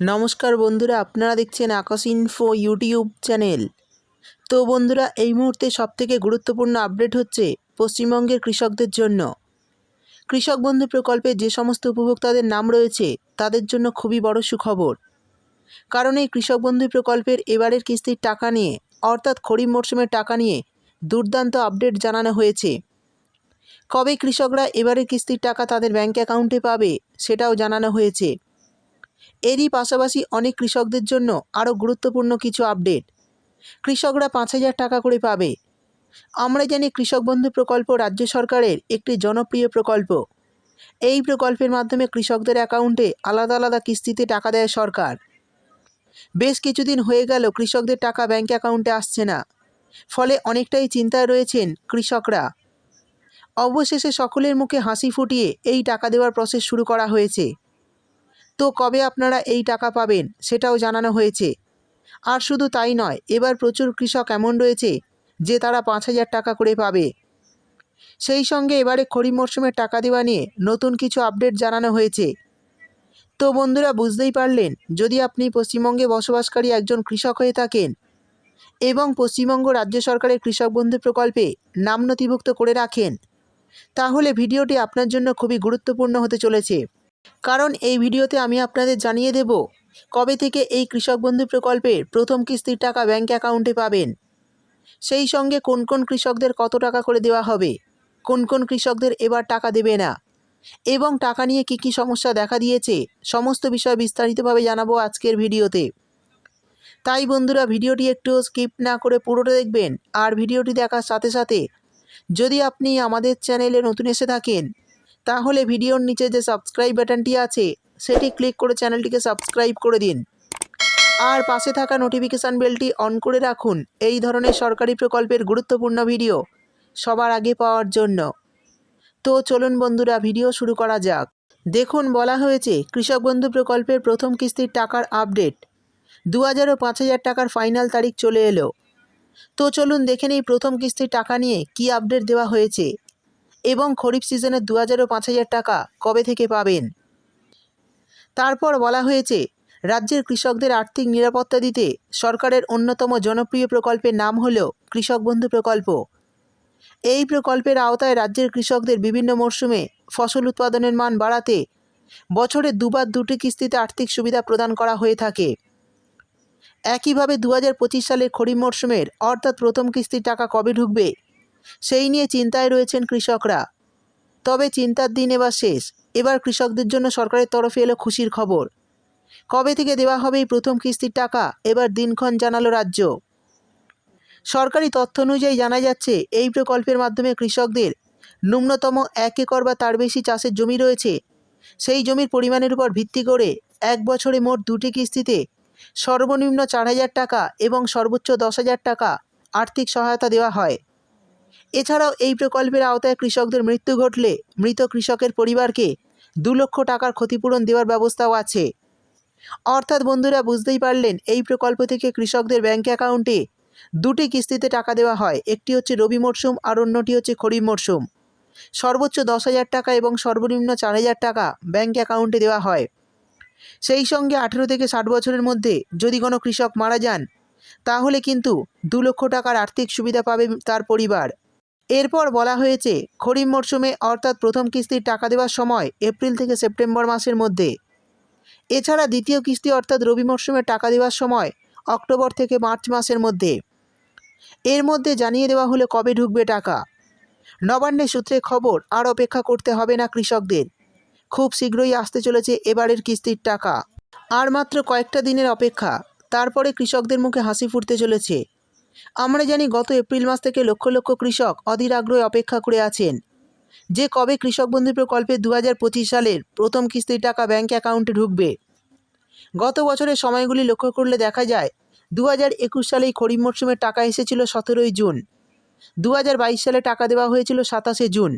নমস্কার বন্ধুরা, আপনারা দেখছেন আকাশ ইনফো ইউটিউব চ্যানেল তো বন্ধুরা, এই মুহূর্তে সবথেকে গুরুত্বপূর্ণ আপডেট হচ্ছে পশ্চিমবঙ্গের কৃষকদের জন্য। কৃষক বন্ধু প্রকল্পে যে সমস্ত উপভোক্তাদের নাম রয়েছে, তাদের জন্য খুবই বড় সুখবর। কারণ এই কৃষক বন্ধু প্রকল্পের এবারের কিস্তির টাকা নিয়ে, অর্থাৎ খরিফ মরশুমের টাকা নিয়ে দুর্দান্ত আপডেট জানানো হয়েছে। কবে কৃষকরা এবারের কিস্তির টাকা তাদের ব্যাঙ্ক অ্যাকাউন্টে পাবে, সেটাও জানানো হয়েছে। এরই পাশাপাশি অনেক কৃষকদের জন্য আরও গুরুত্বপূর্ণ কিছু আপডেট। কৃষকরা পাঁচ হাজার টাকা করে পাবে। আমরা জানি কৃষক বন্ধু প্রকল্প রাজ্য সরকারের একটি জনপ্রিয় প্রকল্প। এই প্রকল্পের মাধ্যমে কৃষকদের অ্যাকাউন্টে আলাদা আলাদা কিস্তিতে টাকা দেয় সরকার। বেশ কিছুদিন হয়ে গেল কৃষকদের টাকা ব্যাঙ্ক অ্যাকাউন্টে আসছে না। ফলে অনেকটাই চিন্তায় রয়েছেন কৃষকরা। অবশেষে সকলের মুখে হাসি ফুটিয়ে এই টাকা দেওয়ার প্রসেস শুরু করা হয়েছে। তো কবে আপনারা এই টাকা পাবেন সেটাও জানানো হয়েছে। আর শুধু তাই নয়, এবার প্রচুর কৃষক এমন রয়েছে যে তারা পাঁচ হাজার টাকা করে পাবে। সেই সঙ্গে এবারে খরিফ মরশুমের টাকা দেওয়া নিয়ে নতুন কিছু আপডেট জানানো হয়েছে। তো বন্ধুরা, বুঝতেই পারলেন, যদি আপনি পশ্চিমবঙ্গে বসবাসকারী একজন কৃষক হয়ে থাকেন এবং পশ্চিমবঙ্গ রাজ্য সরকারের কৃষক বন্ধু প্রকল্পে নাম নথিভুক্ত করে রাখেন, তাহলে ভিডিওটি আপনার জন্য খুবই গুরুত্বপূর্ণ হতে চলেছে। কারণ এই ভিডিওতে আমি আপনাদের জানিয়ে দেব কবে থেকে এই কৃষক বন্ধু প্রকল্পের প্রথম কিস্তির টাকা ব্যাঙ্ক অ্যাকাউন্টে পাবেন। সেই সঙ্গে কোন কোন কৃষকদের কত টাকা করে দেওয়া হবে, কোন কোন কৃষকদের এবার টাকা দেবে না, এবং টাকা নিয়ে কী কী সমস্যা দেখা দিয়েছে, সমস্ত বিষয় বিস্তারিতভাবে জানাব আজকের ভিডিওতে। তাই বন্ধুরা, ভিডিওটি একটু স্কিপ না করে পুরোটা দেখবেন, আর ভিডিওটি দেখার সাথে সাথে যদি আপনি আমাদের চ্যানেলে নতুন এসে থাকেন তাহলে ভিডিওর নিচে যে সাবস্ক্রাইব বাটনটি আছে, সেটি ক্লিক করে চ্যানেলটিকে সাবস্ক্রাইব করে দিন। আর পাশে থাকা নোটিফিকেশান বেলটি অন করে রাখুন। এই ধরনের সরকারি প্রকল্পের গুরুত্বপূর্ণ ভিডিও সবার আগে পাওয়ার জন্য। তো চলুন বন্ধুরা ভিডিও শুরু করা যাক। দেখুন, বলা হয়েছে, কৃষক বন্ধু প্রকল্পের প্রথম কিস্তির টাকার আপডেট দু হাজার ও পাঁচ হাজার টাকার ফাইনাল তারিখ চলে এলো। তো চলুন দেখে নিই প্রথম কিস্তির টাকা নিয়ে কী আপডেট দেওয়া হয়েছে। এবং খরিফ সিজনের দু হাজার পাঁচ হাজার টাকা কবে থেকে পাবেন? তারপর বলা হয়েছে, রাজ্যের কৃষকদের আর্থিক নিরাপত্তা দিতে সরকারের অন্যতম জনপ্রিয় প্রকল্পের নাম হল কৃষক বন্ধু প্রকল্প। এই প্রকল্পের আওতায় রাজ্যের কৃষকদের বিভিন্ন মরশুমে ফসল উৎপাদনের মান বাড়াতে বছরে দুবার দুটি কিস্তিতে আর্থিক সুবিধা প্রদান করা হয়ে থাকে। একইভাবে দু হাজার পঁচিশ সালের খরিফ মরশুমের অর্থাৎ প্রথম কিস্তির টাকা কবে ঢুকবে সেই নিয়ে চিন্তায় রয়েছেন কৃষকরা। তবে চিন্তার দিন এবার শেষ। এবার কৃষকদের জন্য সরকারের তরফে এলো খুশির খবর। কবে থেকে দেওয়া হবে এই প্রথম কিস্তির টাকা, এবার দিনক্ষণ জানালো রাজ্য। সরকারি তথ্য অনুযায়ী জানা যাচ্ছে, এই প্রকল্পের মাধ্যমে কৃষকদের ন্যূনতম এক একর বা তার বেশি চাষের জমি রয়েছে। সেই জমির পরিমাণের উপর ভিত্তি করে এক বছরে মোট দুটি কিস্তিতে সর্বনিম্ন চার হাজার টাকা এবং সর্বোচ্চ দশ হাজার টাকা আর্থিক সহায়তা দেওয়া হয়। এছাড়াও এই প্রকল্পের আওতায় কৃষকদের মৃত্যু ঘটলে মৃত কৃষকের পরিবারকে দু লক্ষ টাকার ক্ষতিপূরণ দেওয়ার ব্যবস্থাও আছে। অর্থাৎ বন্ধুরা, বুঝতেই পারলেন, এই প্রকল্প থেকে কৃষকদের ব্যাঙ্ক অ্যাকাউন্টে দুটি কিস্তিতে টাকা দেওয়া হয়। একটি হচ্ছে রবি মরশুম আর অন্যটি হচ্ছে খরিফ মরশুম সর্বোচ্চ দশ হাজার টাকা এবং সর্বনিম্ন চার হাজার টাকা ব্যাঙ্ক অ্যাকাউন্টে দেওয়া হয়। সেই সঙ্গে আঠেরো থেকে ষাট বছরের মধ্যে যদি কোনো কৃষক মারা যান, তাহলে কিন্তু দু লক্ষ টাকার আর্থিক সুবিধা পাবে তার পরিবার। এরপর বলা হয়েছে, খরিফ মরশুমে অর্থাৎ প্রথম কিস্তির টাকা দেওয়ার সময় এপ্রিল থেকে সেপ্টেম্বর মাসের মধ্যে। এছাড়া দ্বিতীয় কিস্তি অর্থাৎ রবি মরশুমে টাকা দেওয়ার সময় অক্টোবর থেকে মার্চ মাসের মধ্যে। এর মধ্যে জানিয়ে দেওয়া হলে কবে ঢুকবে টাকা। নবান্নের সূত্রে খবর, আর অপেক্ষা করতে হবে না কৃষকদের। খুব শীঘ্রই আসতে চলেছে এবারের কিস্তির টাকা। আর মাত্র কয়েকটা দিনের অপেক্ষা, তারপরে কৃষকদের মুখে হাসি ফুটতে চলেছে। আমরা জানি গত এপ্রিল মাস থেকে লক্ষ লক্ষ কৃষক অধীর আগ্রহে অপেক্ষা করে আছেন। যে কবে কৃষক বন্ধু প্রকল্পে দু হাজার পঁচিশ সালের প্রথম কিস্তির টাকা ব্যাঙ্ক অ্যাকাউন্টে ঢুকবে। গত বছরের সময়গুলি লক্ষ্য করলে দেখা যায় দু হাজার একুশ সালেই খরিফ মরশুমের টাকা এসেছিল সতেরোই জুন। দু হাজার বাইশ সালে টাকা দেওয়া হয়েছিল সাতাশে জুন।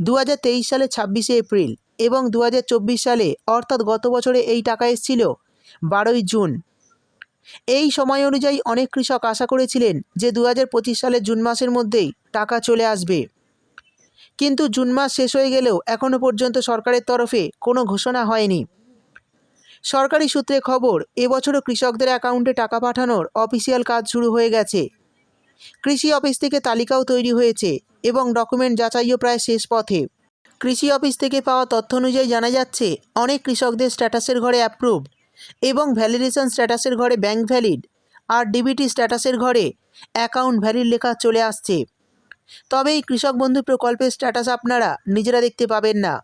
দু হাজার তেইশ সালে ছাব্বিশে এপ্রিল এবং দু হাজার চব্বিশ সালে, অর্থাৎ গত বছরে এই টাকা এসেছিল বারোই জুন। এই সময় অনুযায়ী অনেক কৃষক আশা করেছিলেন যে দু হাজার পঁচিশ সালের জুন মাসের মধ্যেই টাকা চলে আসবে। কিন্তু জুন মাস শেষ হয়ে গেলেও এখনও পর্যন্ত সরকারের তরফে কোনো ঘোষণা হয়নি। সরকারি সূত্রে খবর, এবছরও কৃষকদের অ্যাকাউন্টে টাকা পাঠানোর অফিসিয়াল কাজ শুরু হয়ে গেছে। কৃষি অফিস থেকে তালিকাও তৈরি হয়েছে এবং ডকুমেন্ট যাচাইও প্রায় শেষ পথে। কৃষি অফিস থেকে পাওয়া তথ্য অনুযায়ী জানা যাচ্ছে, অনেক কৃষকদের স্ট্যাটাসের ঘরে অ্যাপ্রুভড। এবং ভ্যালিডেশন স্ট্যাটাসের ঘরে ব্যাংক ভ্যালিড আর ডিবিটি স্ট্যাটাসের ঘরে অ্যাকাউন্ট ভ্যালিড লেখা চলে আসছে। তবে এই কৃষক বন্ধু প্রকল্পের স্ট্যাটাস আপনারা নিজেরা দেখতে পাবেন না।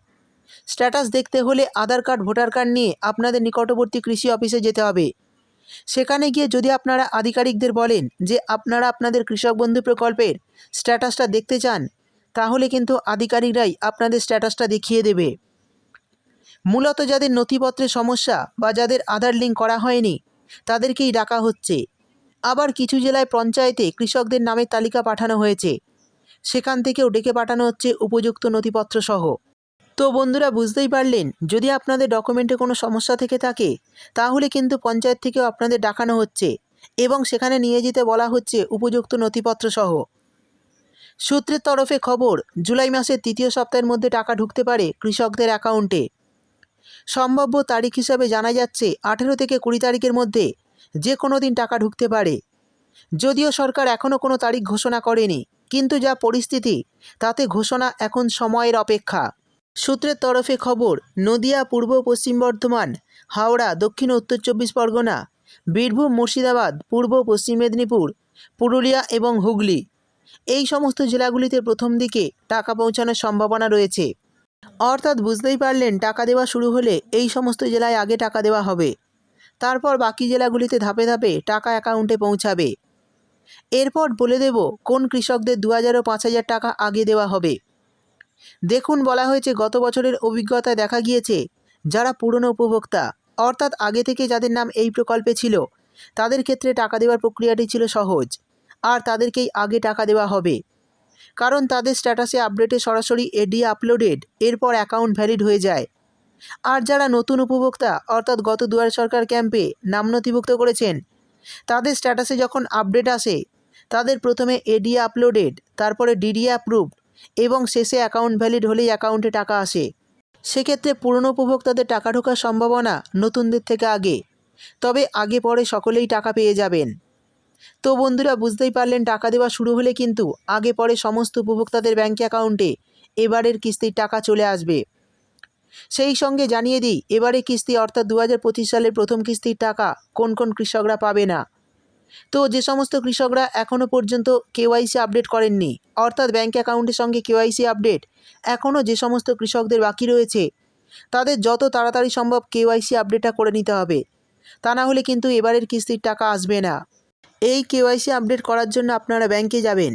স্ট্যাটাস দেখতে হলে আধার কার্ড, ভোটার কার্ড নিয়ে আপনাদের নিকটবর্তী কৃষি অফিসে যেতে হবে। সেখানে গিয়ে যদি আপনারা আধিকারিকদের বলেন যে আপনারা আপনাদের কৃষক বন্ধু প্রকল্পের স্ট্যাটাসটা দেখতে চান, তাহলে কিন্তু আধিকারিকরাই আপনাদের স্ট্যাটাসটা দেখিয়ে দেবে। মূলত যাদের নথিপত্রের সমস্যা বা যাদের আধার লিঙ্ক করা হয়নি, তাদেরকেই ডাকা হচ্ছে। আবার কিছু জেলায় পঞ্চায়েতে কৃষকদের নামের তালিকা পাঠানো হয়েছে। সেখান থেকেও ডেকে পাঠানো হচ্ছে উপযুক্ত নথিপত্র সহ তো বন্ধুরা, বুঝতেই পারলেন, যদি আপনাদের ডকুমেন্টে কোনো সমস্যা থেকে থাকে, তাহলে কিন্তু পঞ্চায়েত থেকেও আপনাদের ডাকানো হচ্ছে এবং সেখানে নিয়ে যেতে বলা হচ্ছে উপযুক্ত নথিপত্র সহ সূত্রের তরফে খবর, জুলাই মাসের তৃতীয় সপ্তাহের মধ্যে টাকা ঢুকতে পারে কৃষকদের অ্যাকাউন্টে। সম্ভাব্য তারিখ হিসাবে জানা যাচ্ছে আঠেরো থেকে কুড়ি তারিখের মধ্যে যে কোনো দিন টাকা ঢুকতে পারে। যদিও সরকার এখনও কোনো তারিখ ঘোষণা করেনি, কিন্তু যা পরিস্থিতি, তাতে ঘোষণা এখন সময়ের অপেক্ষা। সূত্রের তরফে খবর, নদিয়া, পূর্ব, পশ্চিম বর্ধমান, হাওড়া, দক্ষিণ উত্তর চব্বিশ পরগনা, বীরভূম, মুর্শিদাবাদ, পূর্ব, পশ্চিম মেদিনীপুর, পুরুলিয়া এবং হুগলি। এই সমস্ত জেলাগুলিতে প্রথম দিকে টাকা পৌঁছানোর সম্ভাবনা রয়েছে। অর্থাৎ বুঝতেই পারলেন টাকা দেওয়া শুরু হলে এই সমস্ত জেলায় আগে টাকা দেওয়া হবে। তারপর বাকি জেলাগুলিতে ধাপে ধাপে টাকা অ্যাকাউন্টে পৌঁছাবে। এরপর বলে দেব কোন কৃষকদের দু হাজার ও পাঁচ হাজার টাকা আগে দেওয়া হবে। দেখুন বলা হয়েছে গত বছরের অভিজ্ঞতায় দেখা গিয়েছে, যারা পুরনো উপভোক্তা, অর্থাৎ আগে থেকে যাদের নাম এই প্রকল্পে ছিল, তাদের ক্ষেত্রে টাকা দেওয়ার প্রক্রিয়াটি ছিল সহজ, আর তাদেরকেই আগে টাকা দেওয়া হবে। কারণ তাদের স্ট্যাটাসে আপডেটে সরাসরি এডি আপলোডেড এরপর অ্যাকাউন্ট ভ্যালিড হয়ে যায়। আর যারা নতুন উপভোক্তা, অর্থাৎ গত দুয়ারে সরকার ক্যাম্পে নাম নথিভুক্ত করেছেন, তাদের স্ট্যাটাসে যখন আপডেট আসে, তাদের প্রথমে এডি আপলোডেড তারপরে ডিডি অ্যাপ্রুভড এবং শেষে অ্যাকাউন্ট ভ্যালিড হলেই অ্যাকাউন্টে টাকা আসে। সেক্ষেত্রে পুরনো উপভোক্তাদের টাকা ঢোকার সম্ভাবনা নতুনদের থেকে আগে। তবে আগে পরে সকলেই টাকা পেয়ে যাবেন। তো বন্ধুরা বুঝতেই পারলেন টাকা দেওয়া শুরু হলে কিন্তু আগে পরে সমস্ত উপভোক্তাদের ব্যাঙ্ক অ্যাকাউন্টে এবারের কিস্তির টাকা চলে আসবে। সেই সঙ্গে জানিয়ে দিই, এবারে কিস্তি অর্থাৎ দু হাজার পঁচিশ সালের প্রথম কিস্তির টাকা কোন কোন কৃষকরা পাবে না। তো যে সমস্ত কৃষকরা এখনও পর্যন্ত কেওয়াইসি আপডেট করেননি, অর্থাৎ ব্যাঙ্ক অ্যাকাউন্টের সঙ্গে কেওয়াইসি আপডেট এখনও যে সমস্ত কৃষকদের বাকি রয়েছে, তাদের যত তাড়াতাড়ি সম্ভব কেওয়াইসি আপডেটটা করে নিতে হবে। তা না হলে কিন্তু এবারের কিস্তির টাকা আসবে না। এই কেওয়াইসি আপডেট করার জন্য আপনারা ব্যাংকে যাবেন।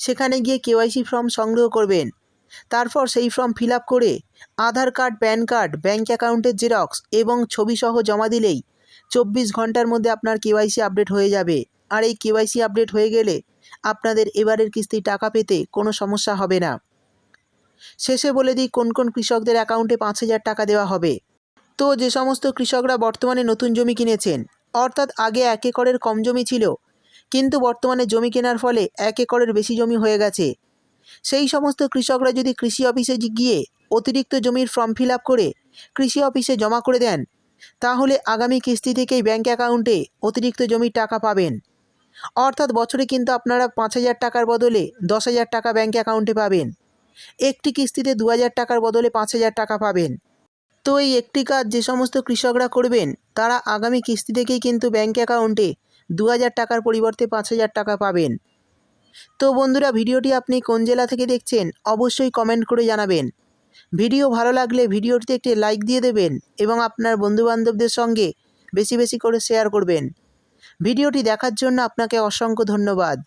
সেখানে গিয়ে কেওয়াইসি ফর্ম সংগ্রহ করবেন। তারপর সেই ফর্ম ফিল করে Aadhaar card, PAN card bank অ্যাকাউন্টের জেরক্স এবং ছবি সহ জমা দিলেই চব্বিশ ঘণ্টার মধ্যে আপনার কেওয়াইসি আপডেট হয়ে যাবে। আর এই কেওয়াইসি আপডেট হয়ে গেলে আপনাদের এবারের কিস্তি টাকা পেতে কোনো সমস্যা হবে না। শেষে বলে দিই, কোন কোন কৃষকদের অ্যাকাউন্টে পাঁচ হাজার টাকা দেওয়া হবে। তো যে সমস্ত কৃষকরা বর্তমানে নতুন জমি কিনেছেন, অর্থাৎ আগে এক একরের কম জমি ছিল কিন্তু বর্তমানে জমি কেনার ফলে এক একরের বেশি জমি হয়ে গেছে। সেই সমস্ত কৃষকরা যদি কৃষি অফিসে গিয়ে অতিরিক্ত জমির ফর্ম ফিল করে কৃষি অফিসে জমা করে দেন, তাহলে আগামী কিস্তি থেকেই ব্যাঙ্ক অ্যাকাউন্টে অতিরিক্ত জমির টাকা পাবেন। অর্থাৎ বছরে কিন্তু আপনারা পাঁচ হাজার টাকার বদলে দশ হাজার টাকা ব্যাঙ্ক অ্যাকাউন্টে পাবেন। একটি কিস্তিতে দু হাজার টাকার বদলে পাঁচ হাজার টাকা পাবেন। তো এই একটি কাজ যে সমস্ত কৃষকরা করবেন, তারা আগামী কিস্তি থেকেই কিন্তু ব্যাঙ্ক অ্যাকাউন্টে দু হাজার টাকার পরিবর্তে পাঁচ হাজার টাকা পাবেন। তো বন্ধুরা, ভিডিওটি আপনি কোন জেলা থেকে দেখছেন অবশ্যই কমেন্ট করে জানাবেন। ভিডিও ভালো লাগলে ভিডিওটিতে একটি লাইক দিয়ে দেবেন এবং আপনার বন্ধুবান্ধবদের সঙ্গে বেশি বেশি করে শেয়ার করবেন। ভিডিওটি দেখার জন্য আপনাকে অসংখ্য ধন্যবাদ।